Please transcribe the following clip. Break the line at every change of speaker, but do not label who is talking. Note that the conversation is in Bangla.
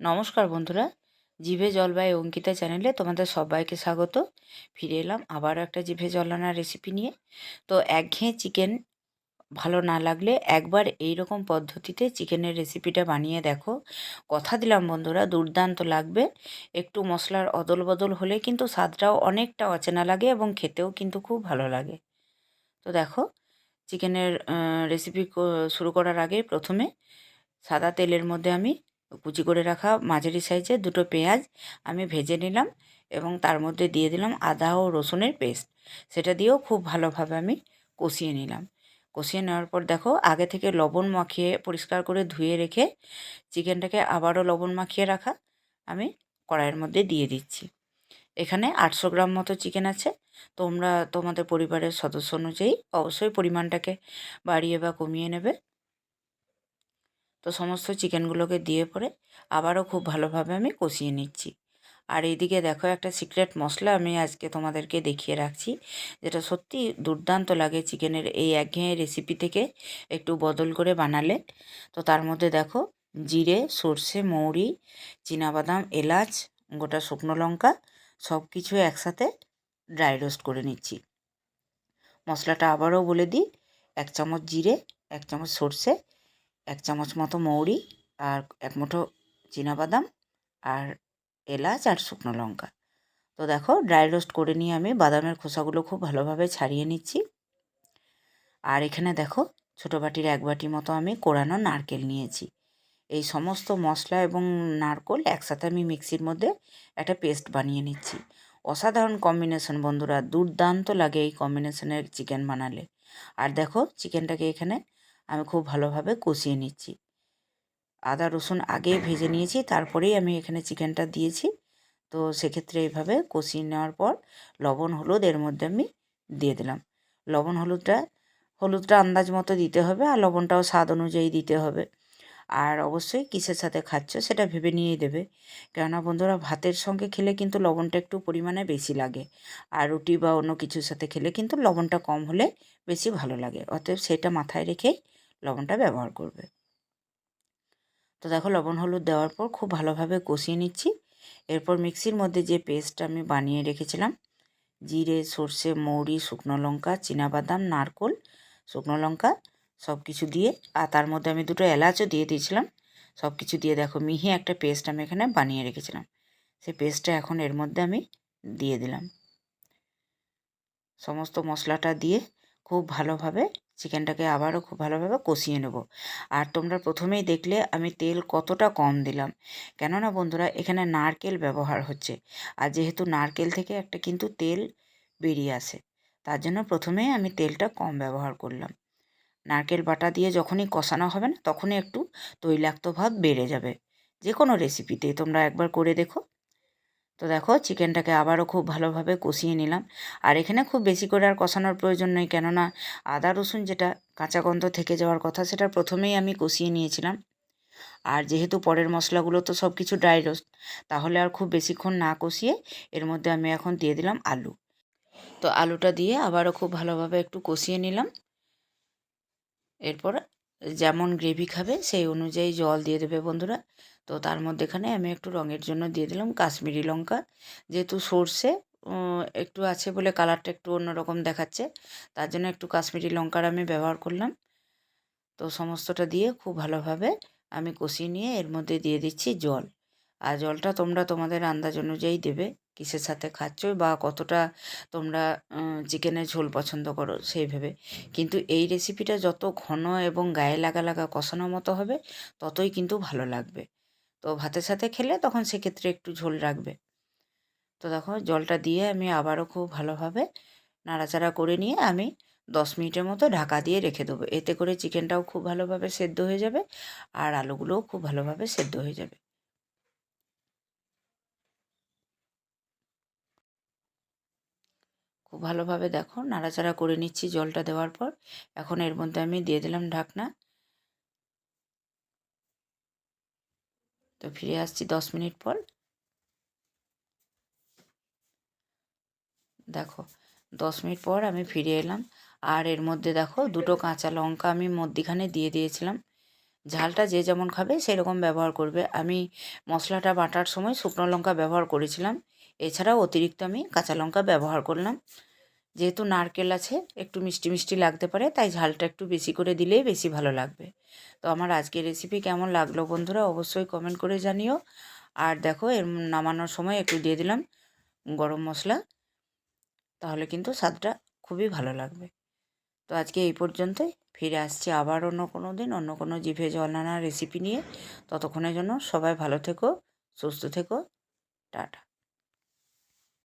নমস্কার বন্ধুরা, জিভে জল বাই অঙ্কিতা চ্যানেলে তোমাদের সবাইকে স্বাগত। ফিরে এলাম আবারও একটা জিভে জল আনার রেসিপি নিয়ে। তো একঘেয়ে চিকেন ভালো না লাগলে একবার এই রকম পদ্ধতিতে চিকেনের রেসিপিটা বানিয়ে দেখো। কথা দিলাম বন্ধুরা, দুর্দান্ত লাগবে। একটু মশলার অদল বদল হলে কিন্তু স্বাদটাও অনেকটা অচেনা লাগে এবং খেতেও কিন্তু খুব ভালো লাগে। তো দেখো চিকেনের রেসিপি শুরু করার আগে প্রথমে সাদা তেলের মধ্যে আমি কুচি করে রাখা মাঝারি সাইজের দুটো পেঁয়াজ আমি ভেজে নিলাম এবং তার মধ্যে দিয়ে দিলাম আদা ও রসুনের পেস্ট। সেটা দিয়েও খুব ভালোভাবে আমি কষিয়ে নিলাম। কষিয়ে নেওয়ার পর দেখো, আগে থেকে লবণ মাখিয়ে পরিষ্কার করে ধুয়ে রেখে চিকেনটাকে আবারও লবণ মাখিয়ে রাখা আমি কড়াইয়ের মধ্যে দিয়ে দিচ্ছি। এখানে আটশো গ্রাম মতো চিকেন আছে। তোমরা তোমাদের পরিবারের সদস্য অনুযায়ী অবশ্যই পরিমাণটাকে বাড়িয়ে বা কমিয়ে নেবে। তো সমস্ত চিকেনগুলোকে দিয়ে পরে আবারও খুব ভালোভাবে আমি কষিয়ে নিচ্ছি। আর এইদিকে দেখো একটা সিক্রেট মশলা আমি আজকে তোমাদেরকে দেখিয়ে রাখছি, যেটা সত্যি দুর্দান্ত লাগে চিকেনের এই একঘেয়ে রেসিপি থেকে একটু বদল করে বানালে। তো তার মধ্যে দেখো জিরে, সর্ষে, মৌরি বাদাম এলাচ, গোটা শুকনো লঙ্কা সব কিছু একসাথে ড্রাই রোস্ট করে নিচ্ছি। মশলাটা আবারও বলে দিই, এক চামচ জিরে, এক চামচ সর্ষে এক চামচ মতো মৌরি, আর এক মুঠো বাদাম আর এলাচ, আর শুকনো লঙ্কা। তো দেখো ড্রাই রোস্ট করে নিয়ে আমি বাদামের খোসাগুলো খুব ভালোভাবে ছাড়িয়ে নিচ্ছি। আর এখানে দেখো, ছোটো বাটির এক বাটি মতো আমি কোরানো নারকেল নিয়েছি। এই সমস্ত মশলা এবং নারকোল একসাথে আমি মিক্সির মধ্যে একটা পেস্ট বানিয়ে নিচ্ছি। অসাধারণ কম্বিনেশন বন্ধুরা, দুর্দান্ত লাগে এই কম্বিনেশনের চিকেন বানালে। আর দেখো চিকেনটাকে এখানে আমি খুব ভালোভাবে কষিয়ে নিচ্ছি। আদা, রসুন আগে ভেজে নিয়েছি, তারপরেই আমি এখানে চিকেনটা দিয়েছি। তো সেক্ষেত্রে এইভাবে কষিয়ে নেওয়ার পর লবণ, হলুদ এর মধ্যে আমি দিয়ে দিলাম। লবণ, হলুদটা হলুদটা আন্দাজ মতো দিতে হবে আর লবণটাও স্বাদ অনুযায়ী দিতে হবে। আর অবশ্যই কিসের সাথে খাচ্ছ সেটা ভেবে নিয়েই দেবে। কেননা বন্ধুরা, ভাতের সঙ্গে খেলে কিন্তু লবণটা একটু পরিমাণে বেশি লাগে। আর রুটি বা অন্য কিছুর সাথে খেলে কিন্তু লবণটা কম হলে বেশি ভালো লাগে। অতএব সেটা মাথায় রেখেই লবণটা ব্যবহার করবে। তো দেখো লবণ হলুদ দেওয়ার পর খুব ভালোভাবে কষিয়ে নিচ্ছি। এরপর মিক্সির মধ্যে যে পেস্ট আমি বানিয়ে রেখেছিলাম, জিরে, সর্ষে, মৌরি, শুকনো লঙ্কা বাদাম নারকোল, শুকনো লঙ্কা সব কিছু দিয়ে, আর তার মধ্যে আমি দুটো এলাচও দিয়ে দিয়েছিলাম। সব কিছু দিয়ে দেখো মিহি একটা পেস্ট আমি এখানে বানিয়ে রেখেছিলাম। সেই পেস্টটা এখন এর মধ্যে আমি দিয়ে দিলাম। সমস্ত মশলাটা দিয়ে খুব ভালোভাবে চিকেনটাকে আবারও খুব ভালোভাবে কষিয়ে নেব। আর তোমরা প্রথমেই দেখলে আমি তেল কতটা কম দিলাম। কেননা বন্ধুরা, এখানে নারকেল ব্যবহার হচ্ছে। আর যেহেতু নারকেল থেকে একটা কিন্তু তেল বেরিয়ে আসে, তার জন্য প্রথমেই আমি তেলটা কম ব্যবহার করলাম। নারকেল বাটা দিয়ে যখনই কষানো হবে না, তখনই একটু তৈলাক্ত ভাব বেড়ে যাবে। যে কোনো রেসিপিতে তোমরা একবার করে দেখো। তো দেখো, চিকেনটাকে আবারও খুব ভালোভাবে কষিয়ে নিলাম। আর এখানে খুব বেশি করে আর কষানোর প্রয়োজন নেই, কেননা আদা, রসুন যেটা কাঁচা গন্ধ থেকে যাওয়ার কথা, সেটা প্রথমেই আমি কষিয়ে নিয়েছিলাম। আর যেহেতু পরের মশলাগুলো তো সব কিছু ড্রাই রোস্ট তাহলে আর খুব বেশিক্ষণ না কষিয়ে এর মধ্যে আমি এখন দিয়ে দিলাম আলু। তো আলুটা দিয়ে আবারও খুব ভালোভাবে একটু কষিয়ে নিলাম। এরপর যেমন গ্রেভি খাবে, সেই অনুযায়ী জল দিয়ে দেবে বন্ধুরা। তো তার মধ্যেখানে আমি একটু রঙের জন্য দিয়ে দিলাম কাশ্মীরি লঙ্কা। যেহেতু সর্ষে একটু আছে বলে কালারটা একটু অন্যরকম দেখাচ্ছে, তার জন্য একটু কাশ্মীরি লঙ্কার আমি ব্যবহার করলাম। তো সমস্তটা দিয়ে খুব ভালোভাবে আমি কষিয়ে নিয়ে এর মধ্যে দিয়ে দিচ্ছি জল। আর জলটা তোমরা তোমাদের আন্দাজ অনুযায়ী দেবে। কিসের সাথে খাচ্ছ বা কতটা তোমরা চিকেনের ঝোল পছন্দ করো সেই ভেবে। কিন্তু এই রেসিপিটা যত ঘন এবং গায়ে লাগা লাগা কষানো মতো হবে, ততই কিন্তু ভালো লাগবে। তো ভাতের সাথে খেলে তখন সেক্ষেত্রে একটু ঝোল রাখবে। তো দেখো, জলটা দিয়ে আমি আবারও খুব ভালোভাবে নাড়াচাড়া করে নিয়ে আমি দশ মিনিটের মতো ঢাকা দিয়ে রেখে দেবো। এতে করে চিকেনটাও খুব ভালোভাবে সেদ্ধ হয়ে যাবে আর আলুগুলোও খুব ভালোভাবে সেদ্ধ হয়ে যাবে। খুব ভালোভাবে দেখো, নাড়াচাড়া করে নিচ্ছি জলটা দেওয়ার পর। এখন এর মধ্যে আমি দিয়ে দিলাম ঢাকনা। তো ফিরে আসছি দশ মিনিট পর। দেখো, দশ মিনিট পর আমি ফিরে এলাম। আর এর মধ্যে দেখো, দুটো কাঁচা লঙ্কা আমি মধ্যিখানে দিয়ে দিয়েছিলাম। ঝালটা যে যেমন খাবে সেরকম ব্যবহার করবে। আমি মশলাটা বাটার সময় শুকনো লঙ্কা ব্যবহার করেছিলাম। এছাড়াও অতিরিক্ত আমি কাঁচা লঙ্কা ব্যবহার করলাম। যেহেতু নারকেল আছে, একটু মিষ্টি মিষ্টি লাগতে পারে, তাই ঝালটা একটু বেশি করে দিলেই বেশি ভালো লাগবে। তো আমার আজকের রেসিপি কেমন লাগল বন্ধুরা অবশ্যই কমেন্ট করে জানিও। আর দেখো, এর নামানোর সময় একটু দিয়ে দিলাম গরম মশলা, তাহলে কিন্তু স্বাদটা খুবই ভালো লাগবে। তো আজকে এই পর্যন্তই, ফিরে আসছি আবার অন্য কোনো দিন, অন্য কোনো জিভে জল আনার রেসিপি নিয়ে। ততক্ষণের জন্য সবাই ভালো থেকো, সুস্থ থেকো, টাটা।